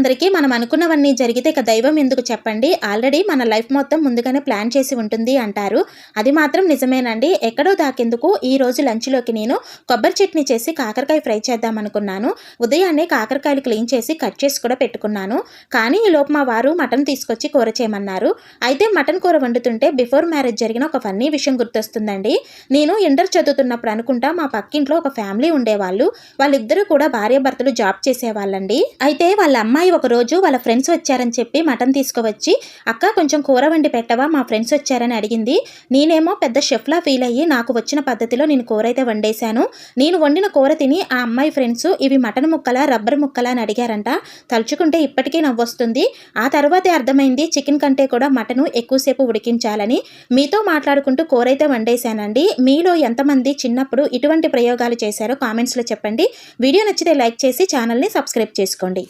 అందరికీ మనం అనుకున్నవన్నీ జరిగితే ఇక దైవం ఎందుకు చెప్పండి? ఆల్రెడీ మన లైఫ్ మొత్తం ముందుగానే ప్లాన్ చేసి ఉంటుంది అంటారు. అది మాత్రం నిజమేనండి. ఎక్కడో దాకేందుకు ఈ రోజు లంచ్లోకి నేను కొబ్బరి చట్నీ చేసి కాకరకాయ ఫ్రై చేద్దాం అనుకున్నాను. ఉదయాన్నే కాకరకాయలు క్లీన్ చేసి కట్ చేసి కూడా పెట్టుకున్నాను. కానీ ఈ లోపు మా వారు మటన్ తీసుకొచ్చి కూర చేయమన్నారు. అయితే మటన్ కూర వండుతుంటే బిఫోర్ మ్యారేజ్ జరిగిన ఒక ఫన్నీ విషయం గుర్తొస్తుందండి. నేను ఇంటర్ చదువుతున్నప్పుడు అనుకుంటా మా పక్కింట్లో ఒక ఫ్యామిలీ ఉండేవాళ్ళు. వాళ్ళిద్దరూ కూడా భార్యాభర్తలు జాబ్ చేసేవాళ్ళండి. అయితే వాళ్ళ అమ్మాయి ఒక రోజు వాళ్ళ ఫ్రెండ్స్ వచ్చారని చెప్పి మటన్ తీసుకువచ్చి అక్క కొంచెం కూర వండి పెట్టవా? మా ఫ్రెండ్స్ వచ్చారని అడిగింది. నేనేమో పెద్ద షెఫ్లా ఫీల్ అయ్యి నాకు వచ్చిన పద్ధతిలో నేను కూర అయితే వండేశాను. నేను వండిన కూర తిని ఆ అమ్మాయి ఫ్రెండ్స్ ఇవి మటన్ ముక్కలా రబ్బర్ ముక్కలా అని అడిగారంట. తలుచుకుంటే ఇప్పటికీ నవ్వొస్తుంది. ఆ తర్వాతే అర్థమైంది చికెన్ కంటే కూడా మటను ఎక్కువసేపు ఉడికించాలని. మీతో మాట్లాడుకుంటూ కూర అయితే వండేశానండి. మీలో ఎంతమంది చిన్నప్పుడు ఇటువంటి ప్రయోగాలు చేశారో కామెంట్స్లో చెప్పండి. వీడియో నచ్చితే లైక్ చేసి ఛానల్ని సబ్స్క్రైబ్ చేసుకోండి.